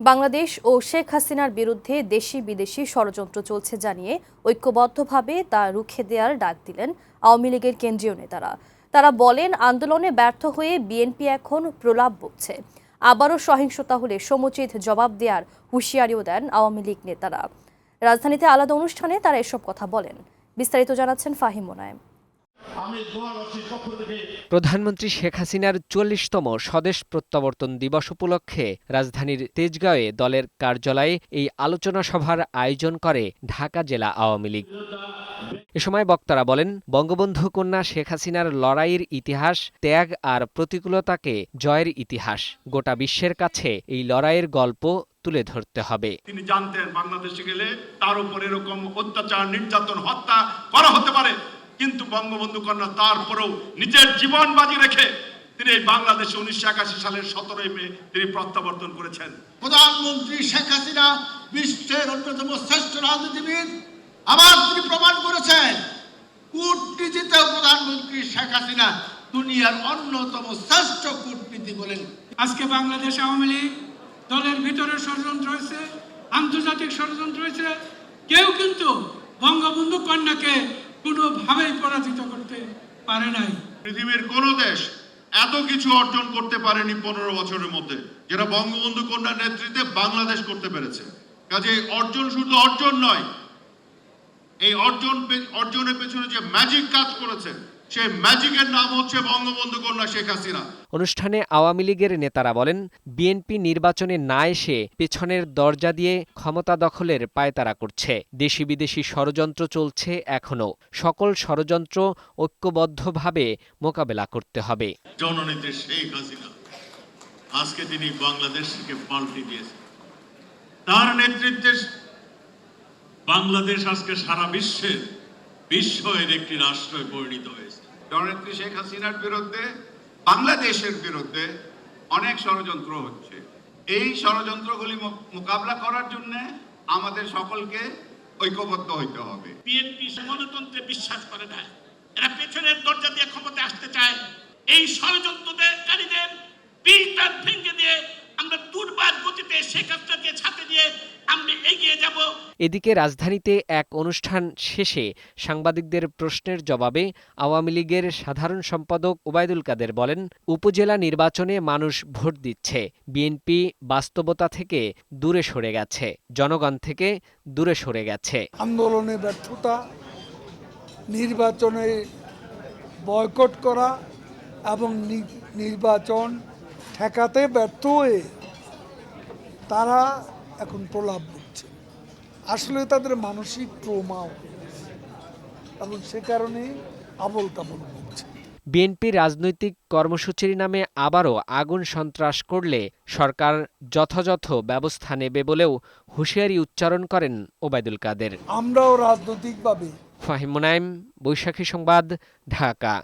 বাংলাদেশ ও শেখ হাসিনার বিরুদ্ধে দেশি বিদেশি ষড়যন্ত্র চলছে জানিয়ে ঐক্যবদ্ধভাবে তা রুখে দেওয়ার ডাক দিলেন আওয়ামী লীগের কেন্দ্রীয় নেতারা। তারা বলেন, আন্দোলনে ব্যর্থ হয়ে বিএনপি এখন প্রলাপ বকছে আবারও সহিংসতা হলে সমুচিত জবাব দেওয়ার হুঁশিয়ারিও দেন আওয়ামী লীগ নেতারা। রাজধানীতে আলাদা অনুষ্ঠানে তারা এসব কথা বলেন। বিস্তারিত জানাচ্ছেন ফাহিম মোনায়েম প্রধানমন্ত্রী শেখ হাসিনার চুয়াল্লিশতম স্বদেশ প্রত্যাবর্তন দিবস উপলক্ষে রাজধানীর তেজগাঁওয়ে দলের কার্যালয়ে এই আলোচনা সভার আয়োজন করে ঢাকা জেলা আওয়ামী লীগ। এ সময় বক্তারা বলেন বঙ্গবন্ধু কন্যা শেখ হাসিনার লড়াইয়ের ইতিহাস ত্যাগ আর প্রতিকূলতাকে জয়ের ইতিহাস। গোটা বিশ্বের কাছে এই লড়াইয়ের গল্প তুলে ধরতে হবে। তিনি জানতেন বাংলাদেশে গেলে তার উপর এরকম অত্যাচার নির্যাতন হত্যা করা হতে পারে। কিন্তু বঙ্গবন্ধু কন্যা তারপরেও নিজের জীবন বাজি রেখে তিনি এই বাংলাদেশে উনিশশো একাশি সালের সতেরোই মে তিনি প্রত্যাবর্তন করেছেন। প্রধানমন্ত্রী শেখ হাসিনা বিশ্বের অন্যতম শ্রেষ্ঠ রাজনীতিবিদ। আবার তিনি প্রমাণ করেছেন কূটনীতিতেও প্রধানমন্ত্রী শেখ হাসিনা দুনিয়ার অন্যতম শ্রেষ্ঠ কূটনীতি বলেন। আজকে বাংলাদেশ আওয়ামী লীগ দলের ভিতরে ষড়যন্ত্র হয়েছে আন্তর্জাতিক ষড়যন্ত্র হয়েছে। কেউ কিন্তু বঙ্গবন্ধু কন্যাকে কোনোভাবেই পরাজিত করতে পারে নাই। পৃথিবীর কোন দেশ এত কিছু অর্জন করতে পারেনি পনেরো বছরের মধ্যে, যেটা বঙ্গবন্ধু কন্যার নেতৃত্বে বাংলাদেশ করতে পেরেছে। কাজে অর্জন শুধু অর্জন নয়, এই অর্জন অর্জনের পেছনে যে ম্যাজিক কাজ করেছে সেই ম্যাজিকের নাম হচ্ছে বঙ্গবন্ধু কন্যা শেখ হাসিনা। অনুষ্ঠানে আওয়ামী লীগের নেতারা বলেন বিএনপি নির্বাচনে না এসে পেছনের দরজা দিয়ে ক্ষমতা দখলের পায়তারা করছে। দেশি বিদেশি ষড়যন্ত্র চলছে এখনও। সকল ষড়যন্ত্র ঐক্যবদ্ধভাবে মোকাবেলা করতে হবে। জননেত্রী শেখ হাসিনা আজকে তিনি বাংলাদেশকে পাল্টে দিয়েছেন। তার নেতৃত্বে বাংলাদেশ আজকে সারা বিশ্বের বিশ্বের একটি রাষ্ট্রে পরিণত হয়েছে। জননেত্রী শেখ হাসিনার বিরুদ্ধে, বাংলাদেশের বিরুদ্ধে অনেক ষড়যন্ত্র হচ্ছে। এই ষড়যন্ত্রগুলি মোকাবিলা করার জন্য আমাদের সকলকে ঐক্যবদ্ধ হইতে হবে। বিএনপি গণতন্ত্রে বিশ্বাস করে না। এরা পেছনের দরজা দিয়ে ক্ষমতা আসতে চায়। এই ষড়যন্ত্রকারীদের পিঠটা ভেঙে দিয়ে আমরা দুর্বার গতিতে শেখ হাসিনাকে ছাতে দিয়ে আমরা এগিয়ে যাব। এদিকে রাজধানীতে এক অনুষ্ঠান শেষে সাংবাদিকদের প্রশ্নের জবাবে আওয়ামী লীগের সাধারণ সম্পাদক ওবায়দুল কাদের বলেন উপজেলা নির্বাচনে মানুষ ভোট দিচ্ছে বিএনপি বাস্তবতা থেকে দূরে সরে গেছে জনগণ থেকে দূরে সরে গেছে। আন্দোলনে ব্যর্থতা নির্বাচনে বয়কট করা এবং নি- নির্বাচন ঠেকাতে ব্যর্থ হয়ে তারা এখন প্রলাপ দিচ্ছে আসলে তাদের মানসিক ট্রোমাও এবং সে কারণে আবল তাবল বলছে বিএনপি রাজনৈতিক কর্মসূচির নামে আবারও আগুন সন্ত্রাস করলে সরকার যথাযথ ব্যবস্থা নেবে বলেও হুঁশিয়ারি উচ্চারণ করেন ওবায়দুল কাদের। আমরাও রাজনৈতিকভাবে ফাহিম মুনাইম বৈশাখী সংবাদ ঢাকা।